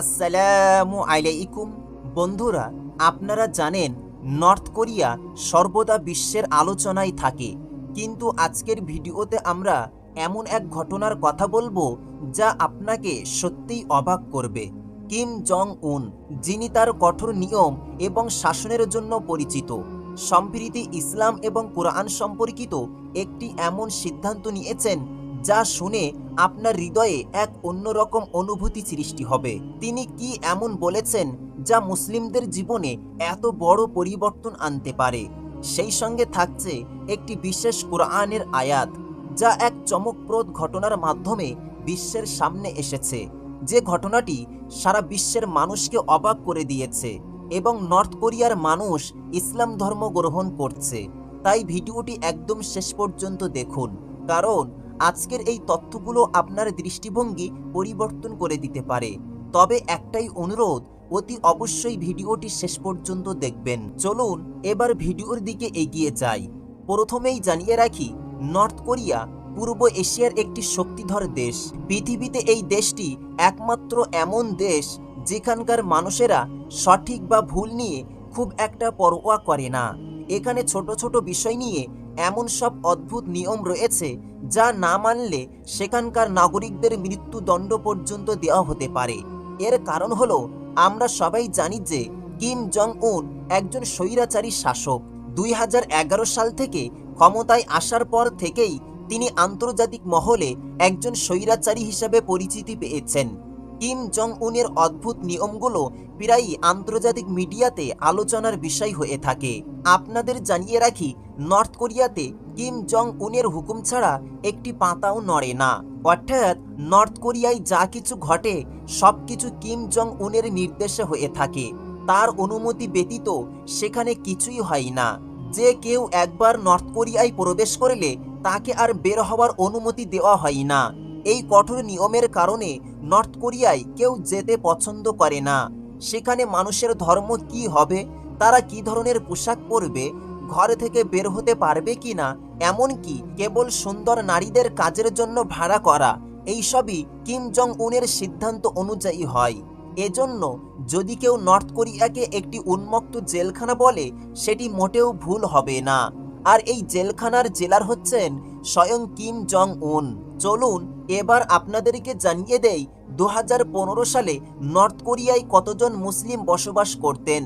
আসসালামু আলাইকুম। বন্ধুরা, আপনারা জানেন, নর্থ কোরিয়া সর্বদা বিশ্বের আলোচনায় থাকে। কিন্তু আজকের ভিডিওতে আমরা এমন এক ঘটনার কথা বলব যা আপনাকে সত্যিই অবাক করবে। কিম জং উন যিনি তার কঠোর নিয়ম এবং শাসনের জন্য পরিচিত, সম্প্রীতি ইসলাম এবং কোরআন সম্পর্কিত একটি এমন সিদ্ধান্ত নিয়েছেন যা শুনে আপনার হৃদয়ে এক অন্যরকম অনুভূতি সৃষ্টি হবে। তিনি কি এমন বলেছেন যা মুসলিমদের জীবনে এত বড় পরিবর্তন আনতে পারে? সেই সঙ্গে থাকছে একটি বিশেষ কোরআনের আয়াত, যা এক চমকপ্রদ ঘটনার মাধ্যমে বিশ্বের সামনে এসেছে। যে ঘটনাটি সারা বিশ্বের মানুষকে অবাক করে দিয়েছে এবং নর্থ কোরিয়ার মানুষ ইসলাম ধর্ম গ্রহণ করছে। তাই ভিডিওটি একদম শেষ পর্যন্ত দেখুন, কারণ আজকের এই তথ্যগুলো আপনার দৃষ্টিভঙ্গি পরিবর্তন করে দিতে পারে। তবে একটাই অনুরোধ, অতি অবশ্যই ভিডিওটি শেষ পর্যন্ত দেখবেন। চলুন, এবার ভিডিওর দিকে এগিয়ে যাই। প্রথমেই জানিয়ে রাখি, নর্থ কোরিয়া পূর্ব এশিয়ার একটি শক্তিধর দেশ। পৃথিবীতে এই দেশটি একমাত্র এমন দেশ যেখানকার মানুষেরা সঠিক বা ভুল নিয়ে খুব একটা পরোয়া করে না। এখানে ছোট ছোট বিষয় নিয়ে এমন সব অদ্ভুত নিয়ম রয়েছে যা না মানলে সেখানকার নাগরিকদের মৃত্যুদণ্ড পর্যন্ত দেওয়া হতে পারে। এর কারণ হল, আমরা সবাই জানি যে কিম জং উন একজন স্বৈরাচারী শাসক। দুই হাজার এগারো সাল থেকে ক্ষমতায় আসার পর থেকেই তিনি আন্তর্জাতিক মহলে একজন স্বৈরাচারী হিসাবে পরিচিতি পেয়েছেন। কিম জং উনের অদ্ভুত নিয়মগুলো প্রায়ই আন্তর্জাতিক মিডিয়াতে আলোচনার বিষয় হয়ে থাকে। আপনাদের জানিয়ে রাখি, নর্থ কোরিয়াতে কিম জং উনের হুকুম ছাড়া একটি পাতাও নড়ে না। অর্থাৎ নর্থ কোরিয়ায় যা কিছু ঘটে, সব কিছু কিম জং উনের নির্দেশে হয়ে থাকে। তার অনুমতি ব্যতীত সেখানে কিছুই হয় না। যে কেউ একবার নর্থ কোরিয়ায় প্রবেশ করলে তাকে আর বের হওয়ার অনুমতি দেওয়া হয় না। এই কঠোর নিয়মের কারণে নর্থ কোরিয়ায় কেউ যেতে পছন্দ করে না। সেখানে মানুষের ধর্ম কি হবে, তারা কি ধরনের পোশাক পরবে, ঘর থেকে বের হতে পারবে কি না এমনকি কেবল সুন্দর নারীদের কাজের জন্য ভাড়া করা, এইসবই কিম জং উনের সিদ্ধান্ত অনুযায়ী হয়। এজন্য যদি কেউ নর্থ কোরিয়াকে একটি উন্মুক্ত জেলখানা বলে, সেটি মোটেও ভুল হবে না। আর এই জেলখানার জেলার হচ্ছেন স্বয়ং কিম জং উন চলুন, এবার আপনাদেরকে জানিয়ে দেই দু হাজার পনেরো সালে নর্থ কোরিয়ায় কতজন মুসলিম বসবাস করতেন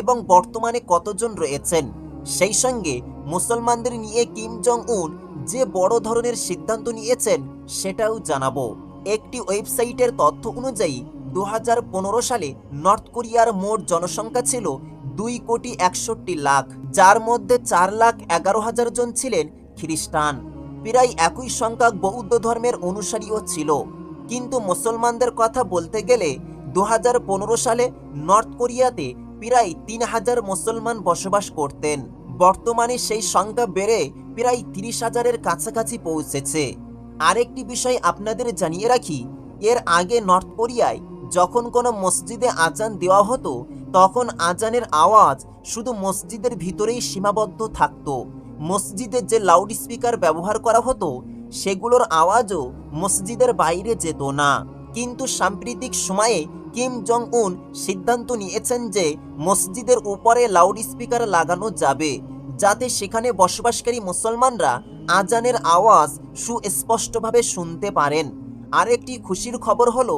এবং বর্তমানে কতজন রয়েছেন? সেই সঙ্গে মুসলমানদের নিয়ে কিম জং উন যে বড় ধরনের সিদ্ধান্ত নিয়েছেন, সেটাও জানাব। একটি ওয়েবসাইটের তথ্য অনুযায়ী দু হাজার পনেরো সালে নর্থ কোরিয়ার মোট জনসংখ্যা ছিল দুই কোটি একষট্টি লাখ, যার মধ্যে চার লাখ এগারো হাজার জন ছিলেন খ্রিস্টান। প্রায় একই সংখ্যক বৌদ্ধ ধর্মের অনুসারীও ছিল। কিন্তু মুসলমানদের কথা বলতে গেলে দু হাজার পনেরো সালে নর্থ কোরিয়াতে প্রায় তিন হাজার মুসলমান বসবাস করতেন। বর্তমানে সেই সংখ্যা বেড়ে প্রায় তিরিশ হাজারের কাছাকাছি পৌঁছেছে। আরেকটি বিষয় আপনাদের জানিয়ে রাখি, এর আগে নর্থ কোরিয়ায় যখন কোনো মসজিদে আজান দেওয়া হতো, তখন আজানের আওয়াজ শুধু মসজিদের ভিতরেই সীমাবদ্ধ থাকতো। মসজিদে যে লাউড স্পিকার ব্যবহার করা হতো সেগুলোর আওয়াজও মসজিদের বাইরে যেত না। কিন্তু সাম্প্রতিক সময়ে কিম জং উন সিদ্ধান্ত নিয়েছেন যে মসজিদের উপরে লাউড স্পিকার লাগানো যাবে, যাতে সেখানে বসবাসকারী মুসলমানরা আজানের আওয়াজ সুস্পষ্টভাবে শুনতে পারেন। আরেকটি খুশির খবর হলো,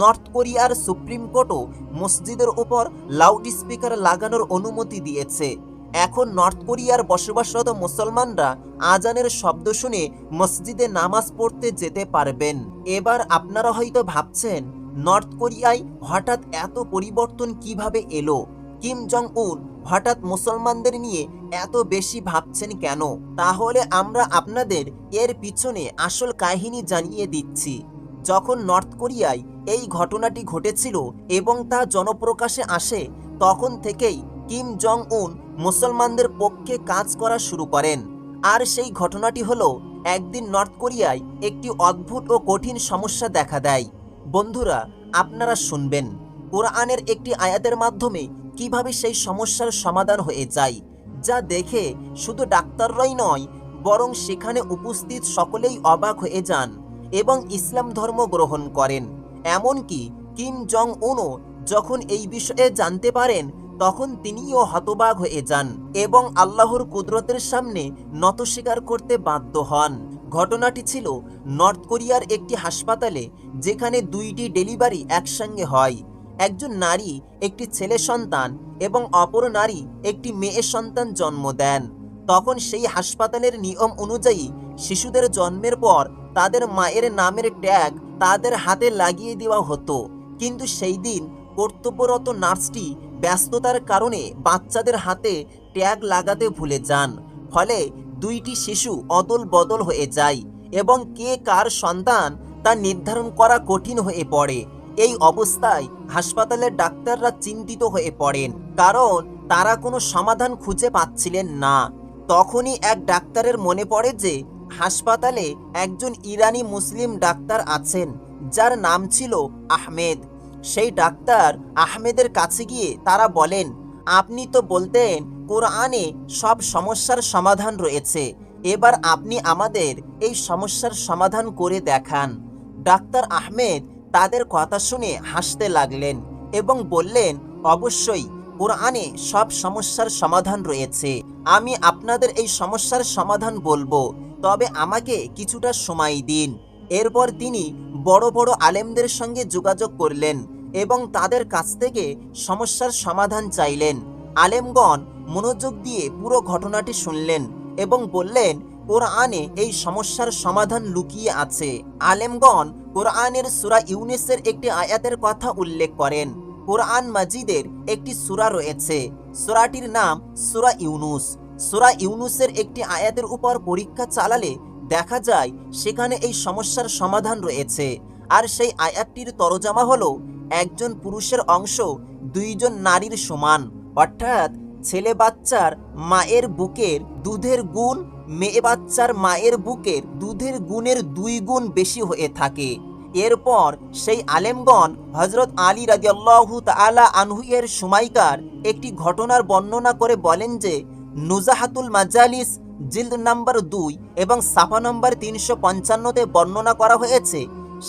নর্থ কোরিয়ার সুপ্রিম কোর্টও মসজিদের উপর লাউড স্পিকার লাগানোর অনুমতি দিয়েছে। এখন নর্থ কোরিয়ার বসবাসরত মুসলমানরা আজানের শব্দ শুনে মসজিদে নামাজ পড়তে যেতে পারবেন। এবার আপনারা হয়তো ভাবছেন, নর্থ কোরিয়ায় হঠাৎ এত পরিবর্তন কীভাবে এলো? কিম জং উন হঠাৎ মুসলমানদের নিয়ে এত বেশি ভাবছেন কেন? তাহলে আমরা আপনাদের এর পিছনে আসল কাহিনী জানিয়ে দিচ্ছি। যখন নর্থ কোরিয়ায় এই ঘটনাটি ঘটেছিল এবং তা জনপ্রকাশে আসে, তখন থেকেই কিম জং উন মুসলমানদের পক্ষে কাজ করা শুরু করেন। আর সেই ঘটনাটি হলো, একদিন নর্থ কোরিয়ায় একটি অদ্ভুত ও কঠিন সমস্যা দেখা দেয়। বন্ধুরা, আপনারা শুনবেন, কোরআনের একটি আয়াতের মাধ্যমে কীভাবে সেই সমস্যার সমাধান হয়ে যায়, যা দেখে শুধু ডাক্তাররাই নয়, বরং সেখানে উপস্থিত সকলেই অবাক হয়ে যান এবং ইসলাম ধর্ম গ্রহণ করেন। এমনকি কিম জং উনও যখন এই বিষয়ে জানতে পারেন তখন তিনিও হতবাক হয়ে যান এবং আল্লাহর কুদরতের সামনে নত স্বীকার করতে বাধ্য হন। ঘটনাটি ছিল নর্থ কোরিয়ার একটি হাসপাতালে যেখানে দুইটি ডেলিভারি একসঙ্গে হয়। একজন নারী, একটি ছেলে সন্তান এবং অপর নারী একটি মেয়ে সন্তান জন্ম দেন। তখন সেই হাসপাতালের নিয়ম অনুযায়ী শিশুদের জন্মের পর তাদের মায়ের নামের ট্যাগ তাদের হাতে লাগিয়ে দেওয়া হতো। কিন্তু সেই দিন কর্তব্যরত নার্সটি ব্যস্ততার কারণে বাচ্চাদের হাতে ট্যাগ লাগাতে ভুলে যান। ফলে দুইটি শিশু অদল বদল হয়ে যায় এবং কে কার সন্তান তা নির্ধারণ করা কঠিন হয়ে পড়ে। এই অবস্থায় হাসপাতালের ডাক্তাররা চিন্তিত হয়ে পড়েন, কারণ তারা কোনো সমাধান খুঁজে পাচ্ছিলেন না। তখনই এক ডাক্তারের মনে পড়ে যে, হাসপাতালে একজন ইরানি মুসলিম ডাক্তার আছেন, যার নাম ছিল আহমেদ। সেই ডাক্তার আহমেদের কাছে গিয়ে তারা বলেন, আপনি তো বলতেন কোরআনে সব সমস্যার সমাধান রয়েছে। এবার আপনি আমাদের এই সমস্যার সমাধান করে দেখান। ডাক্তার আহমেদ তাদের কথা শুনে হাসতে লাগলেন এবং বললেন, অবশ্যই, কোরআনে সব সমস্যার সমাধান রয়েছে। আমি আপনাদের এই সমস্যার সমাধান বলব। তবে আমাকে কিছুটা সময় দিন। এরপর তিনি বড় বড় আলেমদের সঙ্গে যোগাযোগ করলেন এবং তাদের কাছ থেকে সমস্যার সমাধান চাইলেন। আলেমগণ মনোযোগ দিয়ে পুরো ঘটনাটি শুনলেন এবং বললেন, কোরআনে এই সমস্যার সমাধান লুকিয়ে আছে। আলেমগণ কোরআনের সুরা ইউনিসের একটি আয়াতের কথা উল্লেখ করেন। কোরআন মাজিদের একটি সুরা রয়েছে। সুরাটির নাম সুরা ইউনুস। সুরা ইউনুসের একটি আয়াতের উপর পরীক্ষা চালালে দেখা যায় সেখানে এই সমস্যার সমাধান রয়েছে। আর সেই আয়াতটির তরজামা হলো একজন পুরুষের অংশ, দুইজন নারীর সমান। অর্থাৎ ছেলে বাচ্চার মায়ের বুকের দুধের গুণ, মেয়ে বাচ্চার মায়ের বুকের দুধের গুণের দুই গুণ বেশি হয়ে থাকে। এরপর সেই আলেমগণ হজরত আলী রাজিয়াল্লাহু তালা আনহু এর সময়কার একটি ঘটনার বর্ণনা করে বলেন যে, নুজাহাতুল মাজালিস জিল্দ নাম্বার দুই এবং সাফা নম্বর তিনশো পঞ্চান্নতে বর্ণনা করা হয়েছে।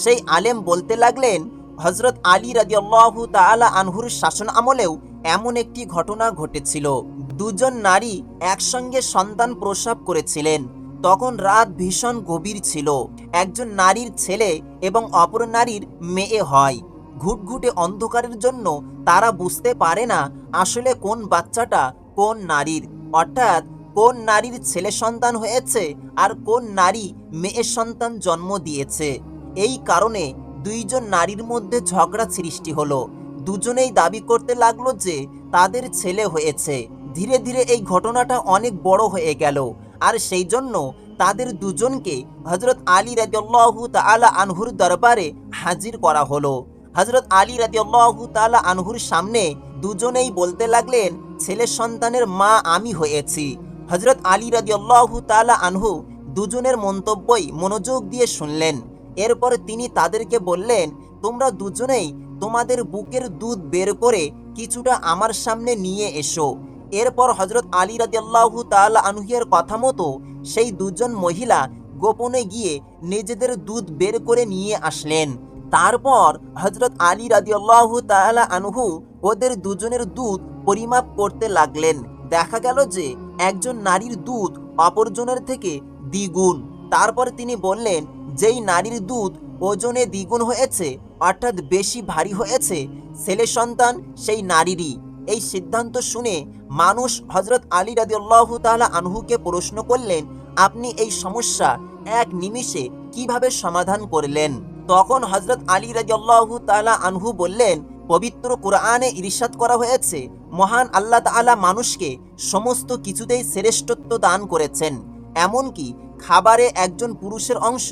সেই আলেম বলতে লাগলেন হজরত আলী রাজিয়াল্লাহু তালা আনহুর শাসন আমলেও এমন একটি ঘটনা ঘটেছিল। দুজন নারী একসঙ্গে সন্তান প্রসব করেছিলেন। তখন রাত ভীষণ গভীর ছিল। একজন নারীর ছেলে এবং অপর নারীর মেয়ে হয়। ঘুটঘুটে অন্ধকারের জন্য তারা বুঝতে পারে না আসলে কোন বাচ্চাটা কোন নারীর। অর্থাৎ কোন নারীর ছেলে সন্তান হয়েছে আর কোন নারী মেয়ে সন্তান জন্ম দিয়েছে? এই কারণে দুইজন নারীর মধ্যে ঝগড়া সৃষ্টি হলো। দুজনেই দাবি করতে লাগল যে তাদের ছেলে হয়েছে। ধীরে ধীরে এই ঘটনাটা অনেক বড় হয়ে গেল। আর সেই জন্য তাদের দুজনকে হজরত আলী রাজিয়াল্লাহু তাআলা আনহুর দরবারে হাজির করা হলো। হজরত আলী রাজিয়াল্লাহু তাআলা আনহুর সামনে দুজনেই বলতে লাগলেন, ছেলে সন্তানের মা আমি হয়েছি। হজরত আলী রাজিয়াল্লাহু তাআলা আনহু দুজনের মন্তব্যই মনোযোগ দিয়ে শুনলেন। এরপর তিনি তাদেরকে বললেন, তোমরা দুজনেই তোমাদের বুকের দুধ বের করে কিছুটা আমার সামনে নিয়ে এসো। এরপর হজরত আলী রাজিয়াল্লাহু তাআলা আনহুয়ের কথা মতো সেই দুজন মহিলা গোপনে গিয়ে নিজেদের দুধ বের করে নিয়ে আসলেন। তারপর হজরত আলী রাজিয়াল্লাহু তাআলা আনহু ওদের দুজনের দুধ পরিমাপ করতে লাগলেন। দেখা গেল যে একজন নারীর দুধ অপরজনের থেকে দ্বিগুণ। তারপর তিনি বললেন, যেই নারীর দুধ ওজনে দ্বিগুণ হয়েছে, অর্থাৎ বেশি ভারী হয়েছে, ছেলে সন্তান সেই নারীরই। এই সিদ্ধান্ত শুনে মানুষ হজরত আলী রাদিউল্লাহ তাআলা আনহুকে প্রশ্ন করলেন, আপনি এই সমস্যা এক নিমিষে কীভাবে সমাধান করলেন? তখন হজরত আলী রাদিউল্লাহ তাআলা আনহু বললেন পবিত্র কোরআনে ইরিশাদ করা হয়েছে, মহান আল্লাহ তাআলা মানুষকে সমস্ত কিছুতেই শ্রেষ্ঠত্ব দান করেছেন। এমনকি খাবারে একজন পুরুষের অংশ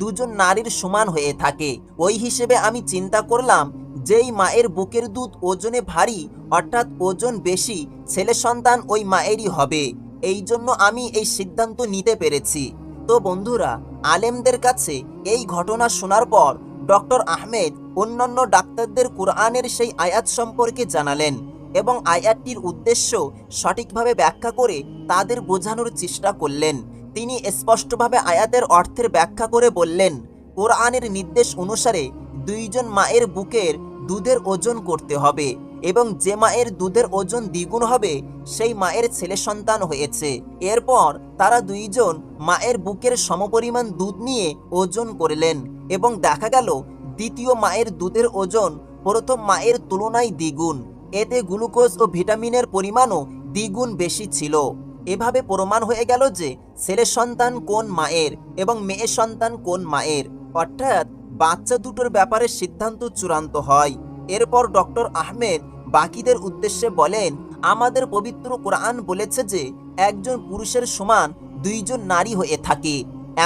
দুজন নারীর সমান হয়ে থাকে। ওই হিসেবে আমি চিন্তা করলাম যেই মায়ের বুকের দুধ ওজনে ভারী, অর্থাৎ ওজন বেশি, ছেলে সন্তান ওই মায়েরই হবে। এই জন্য আমি এই সিদ্ধান্ত নিতে পেরেছি। তো বন্ধুরা, আলেমদের কাছে এই ঘটনা শোনার পর ডক্টর আহমেদ অন্যান্য ডাক্তারদের কোরআনের সেই আয়াত সম্পর্কে জানালেন এবং আয়াতটির উদ্দেশ্য সঠিকভাবে ব্যাখ্যা করে তাদের বোঝানোর চেষ্টা করলেন। তিনি স্পষ্টভাবে আয়াতের অর্থের ব্যাখ্যা করে বললেন, কোরআনের নির্দেশ অনুসারে দুইজন মায়ের বুকের দুধের ওজন করতে হবে এবং যে মায়ের দুধের ওজন দ্বিগুণ হবে, সেই মায়ের ছেলে সন্তান হয়েছে। এরপর তারা দুইজন মায়ের বুকের সমপরিমাণ দুধ নিয়ে ওজন করলেন। এবং দেখা গেল, দ্বিতীয় মায়ের দুধের ওজন প্রথম মায়ের তুলনায় দ্বিগুণ। এতে গ্লুকোজ ও ভিটামিনের পরিমাণও দ্বিগুণ বেশি ছিল। এভাবে প্রমাণ হয়ে গেল যে ছেলে সন্তান কোন মায়ের এবং মেয়ে সন্তান কোন মায়ের। অর্থাৎ বাচ্চা দুটোর ব্যাপারে সিদ্ধান্ত চূড়ান্ত হয়। এরপর ডক্টর আহমেদ বাকিদের উদ্দেশ্যে বলেন, আমাদের পবিত্র কোরআন বলেছে যে একজন পুরুষের সমান দুইজন নারী হয়ে থাকে,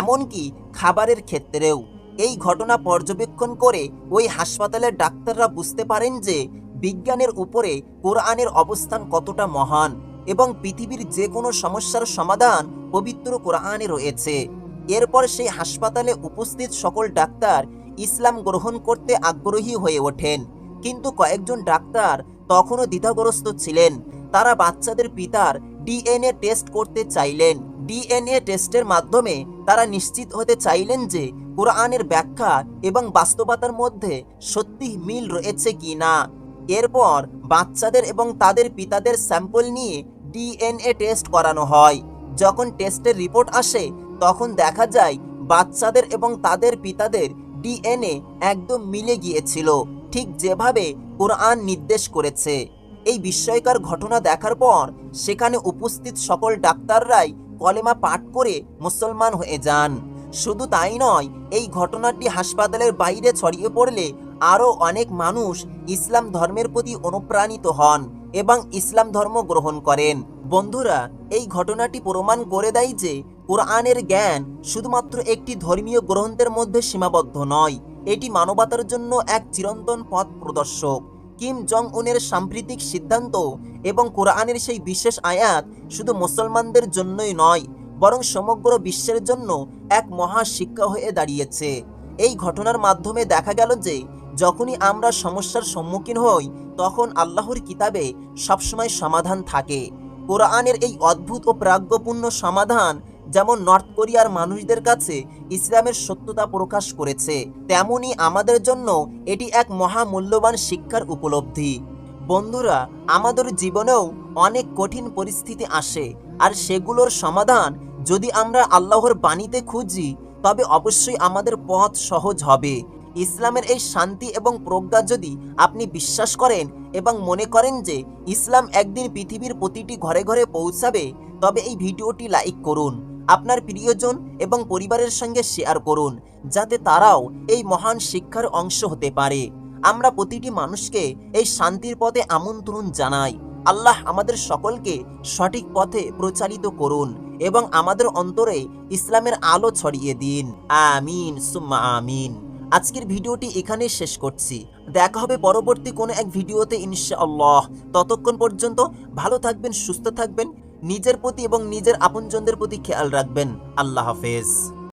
এমনকি খাবারের ক্ষেত্রেও। এই ঘটনা পর্যবেক্ষণ করে ওই হাসপাতালের ডাক্তাররা বুঝতে পারেন যে বিজ্ঞানের উপরে কোরআনের অবস্থান কতটা মহান এবং পৃথিবীর যে কোনো সমস্যার সমাধান পবিত্র কোরআনে রয়েছে। এরপর সেই হাসপাতালে উপস্থিত সকল ডাক্তার ইসলাম গ্রহণ করতে আগ্রহী হয়ে ওঠেন। কিন্তু কয়েকজন ডাক্তার তখনও দ্বিধাগ্রস্ত ছিলেন। তারা বাচ্চাদের পিতার ডিএনএ টেস্ট করতে চাইলেন। ডিএনএ টেস্টের মাধ্যমে তারা নিশ্চিত হতে চাইলেন যে কোরআনের ব্যাখ্যা এবং বাস্তবতার মধ্যে সত্যি মিল রয়েছে কি না? এরপর বাচ্চাদের এবং তাদের পিতাদের স্যাম্পল নিয়ে ডিএনএ টেস্ট করানো হয়। যখন টেস্টের রিপোর্ট আসে, তখন দেখা যায় বাচ্চাদের এবং তাদের পিতাদের ডিএনএ একদম মিলে গিয়েছিল, ঠিক যেভাবে কোরআন নির্দেশ করেছে। এই বিস্ময়কর ঘটনা দেখার পর সেখানে উপস্থিত সকল ডাক্তাররাই কলেমা পাঠ করে মুসলমান হয়ে যান। শুধু তাই নয়, এই ঘটনাটি হাসপাতালের বাইরে ছড়িয়ে পড়লে আরও অনেক মানুষ ইসলাম ধর্মের প্রতি অনুপ্রাণিত হন এবং ইসলাম ধর্ম গ্রহণ করেন। বন্ধুরা, এই ঘটনাটি প্রমাণ করে দেয় যে কোরআনের জ্ঞান শুধুমাত্র একটি ধর্মীয় গ্রন্থের মধ্যে সীমাবদ্ধ নয়, এটি মানবতার জন্য এক চিরন্তন পথ প্রদর্শক। কিম জং উনের সাম্প্রতিক সিদ্ধান্ত এবং কোরআনের সেই বিশেষ আয়াত শুধু মুসলমানদের জন্যই নয় বরং সমগ্র বিশ্বের জন্য এক মহা শিক্ষা হয়ে দাঁড়িয়েছে। এই ঘটনার মাধ্যমে দেখা গেল যে, যখনই আমরা সমস্যার সম্মুখীন হই, তখন আল্লাহর কিতাবে সবসময় সমাধান থাকে। কোরআনের এই অদ্ভুত ও প্রাজ্ঞপূর্ণ সমাধান যেমন নর্থ কোরিয়ার মানুষদের কাছে ইসলামের সত্যতা প্রকাশ করেছে, তেমনি আমাদের জন্য এটি এক মহামূল্যবান শিক্ষার উপলব্ধি। বন্ধুরা, আমাদের জীবনেও অনেক কঠিন পরিস্থিতি আসে আর সেগুলোর সমাধান যদি আমরা আল্লাহর বাণীতে খুঁজি, তবে অবশ্যই আমাদের পথ সহজ হবে। ইসলামের এই শান্তি এবং প্রজ্ঞা যদি আপনি বিশ্বাস করেন এবং মনে করেন যে ইসলাম একদিন পৃথিবীর প্রতিটি ঘরে ঘরে পৌঁছাবে, তবে এই ভিডিওটি লাইক করুন, আপনার প্রিয়জন এবং পরিবারের সঙ্গে শেয়ার করুন, যাতে তারাও এই মহান শিক্ষার অংশ হতে পারে। আমরা প্রতিটি মানুষকে এই শান্তির পথে আমন্ত্রণ জানাই। আল্লাহ আমাদের সকলকে সঠিক পথে প্রচারিত করুন এবং আমাদের অন্তরে ইসলামের আলো ছড়িয়ে দিন। আমিন, সুম্মা আমিন। আজকের ভিডিওটি এখানেই শেষ করছি। দেখা হবে পরবর্তী কোনো এক ভিডিওতে ইনশাআল্লাহ। ততক্ষণ পর্যন্ত ভালো থাকবেন, সুস্থ থাকবেন, নিজের প্রতি এবং নিজের আপনজনদের প্রতি খেয়াল রাখবেন। আল্লাহ হাফেজ।